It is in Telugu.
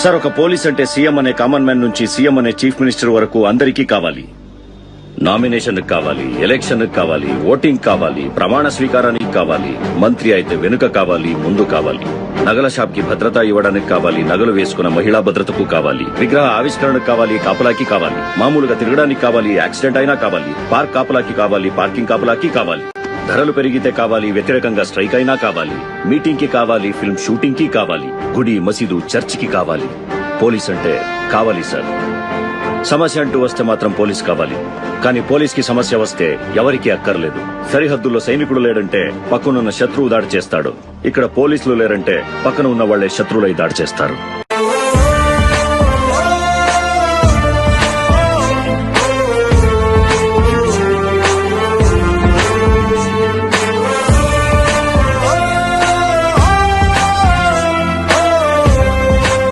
సార్ ఒక పోలీస్ అంటే సీఎం అనే కామన్ మ్యాన్ నుంచి సీఎం అనే చీఫ్ మినిస్టర్ వరకు అందరికీ కావాలి. నామినేషన్ కావాలి ఎలక్షన్ కావాలి ఓటింగ్ కావాలి ప్రమాణ స్వీకారానికి కావాలి మంత్రి అయితే వెనుక కావాలి ముందు కావాలి. నగల షాప్కి భద్రత ఇవ్వడానికి కావాలి నగలు వేసుకున్న మహిళా భద్రతకు కావాలి విగ్రహ ఆవిష్కరణకు కావాలి కాపలాకి కావాలి మామూలుగా తిరగడానికి కావాలి యాక్సిడెంట్ అయినా కావాలి పార్క్ కాపలాకి కావాలి పార్కింగ్ కాపలాకి కావాలి. ధరలు పెరిగితే కావాలి వ్యతిరేకంగా స్ట్రైక్ అయినా కావాలి మీటింగ్కి కావాలి ఫిల్మ్ షూటింగ్కి కావాలి గుడి మసీదు చర్చ్కి కావాలి. పోలీస్ అంటే కావాలి సార్. సమస్య అంటూ వస్తే మాత్రం పోలీస్ కావాలి. కానీ పోలీస్కి సమస్య వస్తే ఎవరికి అక్కర్లేదు. సరిహద్దుల్లో సైనికుడు లేడంటే పక్కనున్న శత్రువు దాడి చేస్తాడు. ఇక్కడ పోలీసులు లేరంటే పక్కన ఉన్న వాళ్ళే శత్రువులై దాడి చేస్తారు.